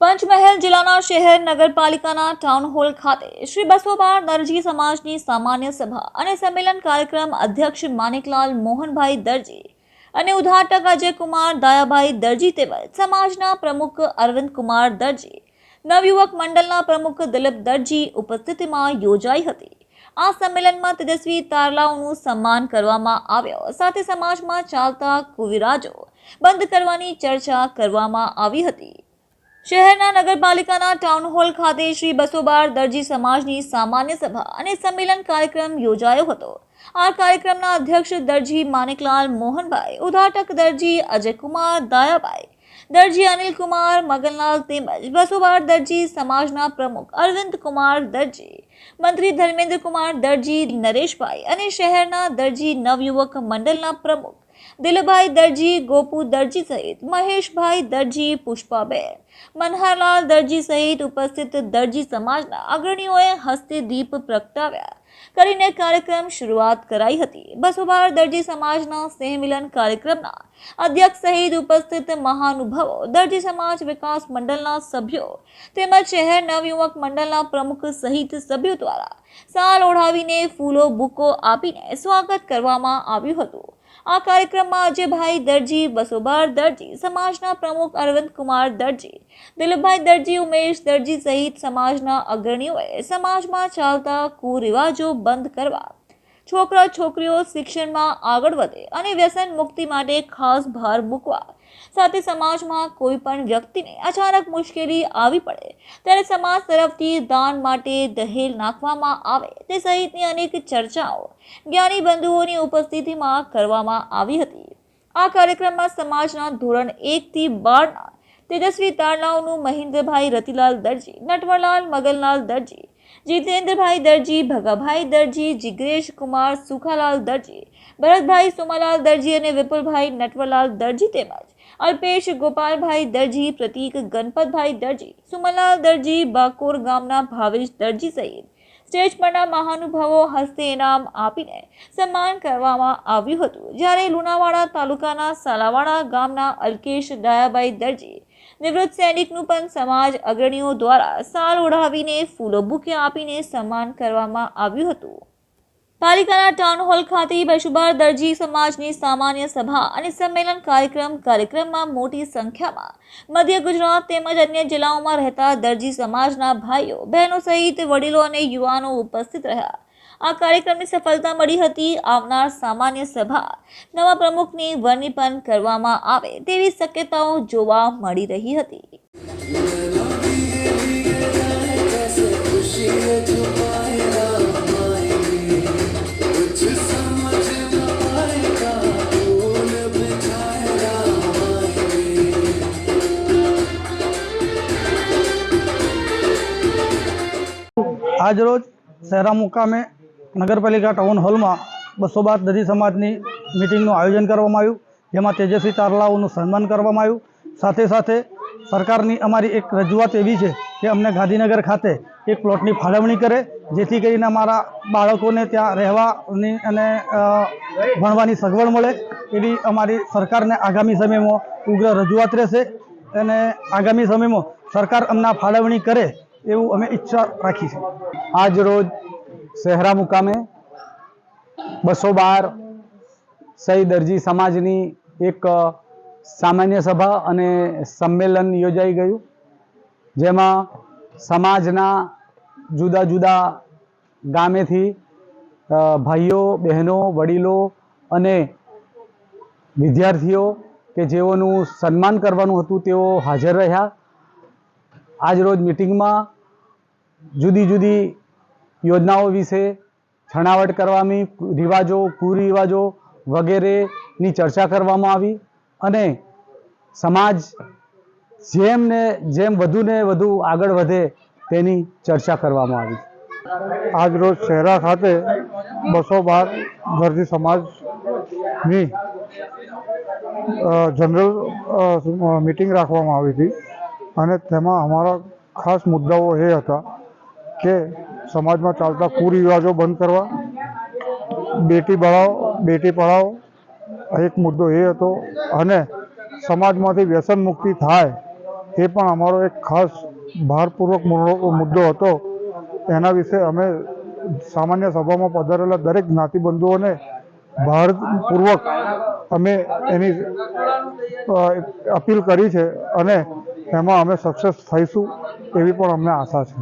પંચમહાલ જિલ્લાના શહેર નગરપાલિકાના ટાઉન હોલ ખાતે શ્રી બસોબાર દરજી સમાજની સામાન્ય સભા અને સંમેલન કાર્યક્રમ અધ્યક્ષ માનિકલાલ મોહનભાઈ દરજી અને ઉદ્ઘાટક અજયકુમાર દયાભાઈ દરજી તેમજ સમાજના પ્રમુખ અરવિંદ કુમાર દરજી, નવયુવક મંડળના પ્રમુખ દિલીપ દરજી ઉપસ્થિતિમાં યોજાઈ હતી. આ સંમેલનમાં તેજસ્વી તારલાઓનું સન્માન કરવામાં આવ્યો. સાથે સમાજમાં ચાલતા કુવિરાજો બંધ કરવાની ચર્ચા કરવામાં આવી હતી. શહેરના નગરપાલિકાના ટાઉન હોલ ખાતે શ્રી બસોબાર દરજી સમાજની સામાન્ય સભા અને સંમેલન કાર્યક્રમ યોજાયો હતો. આ કાર્યક્રમના અધ્યક્ષ દરજી માણેકલાલ મોહનભાઈ, ઉદ્ઘાટક દરજી અજયકુમાર દાયાભાઈ, દરજી અનિલકુમાર મગનલાલ તેમજ બસોબાર દરજી સમાજના પ્રમુખ અરવિંદ કુમાર દરજી, મંત્રી ધર્મેન્દ્ર કુમાર દરજી નરેશભાઈ અને શહેરના દરજી નવયુવક મંડળના પ્રમુખ દિલભાઈ દરજી, ગોપુ દરજી સહિત, મહેશભાઈ દરજી, પુષ્પાબેન મનહરલાલ દરજી સહિત ઉપસ્થિત દરજી સમાજના અગ્રણીઓએ હસ્તે દીપ પ્રગટાવ્યા. કરીને કાર્યક્રમ શરૂઆત કરાઈ હતી. બસોબાર દરજી સમાજના સ્નેહમિલન કાર્યક્રમના અધ્યક્ષ સહિત ઉપસ્થિત મહાનુભાવો, દરજી સમાજ વિકાસ મંડળના સભ્યો તેમજ શહેર નવયુવક મંડળના પ્રમુખ સહિત સભ્યો દ્વારા સાલ ઓઢાવીને ફૂલો, બુકો આપીને સ્વાગત કરવામાં આવ્યું હતું. આ કાર્યક્રમમાં અજયભાઈ દરજી, બસોબાર દરજી, સમાજના પ્રમુખ અરવિંદ કુમાર દરજી, દિલીપભાઈ દરજી, ઉમેશ દરજી સહિત સમાજના અગ્રણીઓએ સમાજમાં ચાલતા કુરિવાજો બંધ કરવા છોકરા છોકરીઓ શિક્ષણમાં આગળ વધે અને વ્યસન મુક્તિ માટે ખાસ ભાર મૂકવા. સાથે સમાજમાં કોઈ પણ વ્યક્તિને અચાનક મુશ્કેલી આવી પડે, ત્યારે સમાજ તરફથી દાન માટે દહેલ નાખવામાં આવે તે સહિતની અનેક ચર્ચાઓ જ્ઞાની બંધુઓની ઉપસ્થિતિમાં કરવામાં આવી હતી. આ કાર્યક્રમમાં સમાજના ધોરણ એકથી બારના તેજસ્વી તારલાઓનું મહેન્દ્રભાઈ રતિલાલ દરજી, નટવરલાલ મગનલાલ દરજી જીતેન્દ્રભાઈ દરજી, ભગાભાઈ દરજી, જિગ્રેશ કુમાર, સુખાલાલ દરજી, ભરતભાઈ સોમાલાલ દરજી અને વિપુલભાઈ નટવરલાલ દરજી તેમજ અલ્પેશ ગોપાલભાઈ દરજી, પ્રતીક ગણપતભાઈ દરજી સુમલાલ દરજી, બાકોર ગામના ભાવેશ દરજી સહિત સ્ટેજ પરના મહાનુભાવો હસ્તે ઇનામ આપીને સન્માન કરવામાં આવ્યું હતું. જ્યારે લુણાવાડા તાલુકાના સાલાવાડા ગામના અલ્કેશ દયાભાઈ દરજી નિવૃત્ત સૈનિકનું પણ સમાજ અગ્રણીઓ દ્વારા સાલ ઓઢાવીને ફૂલો બુકે આપીને સન્માન કરવામાં આવ્યું હતું. પાલિકાના ટાઉન હોલ ખાતે બશુબાર દરજી સમાજની સામાન્ય સભા અને સંમેલન કાર્યક્રમ કાર્યક્રમમાં મોટી સંખ્યામાં મધ્ય ગુજરાત તેમજ અન્ય જિલ્લાઓમાં રહેતા દરજી સમાજના ભાઈઓ, બહેનો સહિત વડીલો અને યુવાનો ઉપસ્થિત રહ્યા. આ કાર્યક્રમની સફળતા મળી હતી આવનાર સામાન્ય સભા નવા પ્રમુખની વરણી પણ કરવામાં આવે તેવી શક્યતાઓ જોવા મળી રહી હતી. આજરોજ શહેરા મુકામે નગરપાલિકા ટાઉન હોલમાં બસો બાર દરી સમાજની મિટિંગનું આયોજન કરવામાં આવ્યું, જેમાં તેજસ્વી તારલાઓનું સન્માન કરવામાં આવ્યું. સાથે સાથે સરકારની અમારી એક રજૂઆત એવી છે કે અમને ગાંધીનગર ખાતે એક પ્લોટની ફાળવણી કરે, જેથી કરીને અમારા બાળકોને ત્યાં રહેવાની અને ભણવાની સગવડ મળે. એવી અમારી સરકારને આગામી સમયમાં ઉગ્ર રજૂઆત રહેશે અને આગામી સમયમાં સરકાર અમને ફાળવણી કરે એવું અમે ઈચ્છા રાખી છે. આજ રોજ શહેરા મુકામે બસો બાર સહી દરજી સમાજની એક સામાન્ય સભા અને સંમેલન યોજાઈ ગયું. જેમાં સમાજના જુદા જુદા ગામેથી ભાઈઓ, બહેનો, વડીલો અને વિદ્યાર્થીઓ કે જેઓનું સન્માન કરવાનું હતું તેઓ હાજર રહ્યા. આજ રોજ મિટિંગમાં જુદી જુદી યોજનાઓ વિશે છણાવટ કરવાની, રિવાજો, કુરિવાજો વગેરેની ચર્ચા કરવામાં આવી અને સમાજ જેમ ને જેમ વધુ ને વધુ આગળ વધે તેની ચર્ચા કરવામાં આવી. આજ રોજ શહેરા ખાતે બસો બાર દર્દી સમાજની જનરલ મિટિંગ રાખવામાં આવી હતી અને તેમાં અમારા ખાસ મુદ્દાઓ એ હતા કે સમાજમાં ચાલતા કુરિવાજો બંધ કરવા, બેટી બળાવો બેટી પઢાઓ એક મુદ્દો એ હતો. અને સમાજમાંથી વ્યસન મુક્તિ થાય એ પણ અમારો એક ખાસ ભારપૂર્વક મુદ્દો મુદ્દો હતો. એના વિશે અમે સામાન્ય સભામાં પધારેલા દરેક જ્ઞાતિબંધુઓને ભારપૂર્વક અમે એની અપીલ કરી છે અને એમાં અમે સક્સેસ થઈશું એવી પણ અમને આશા છે.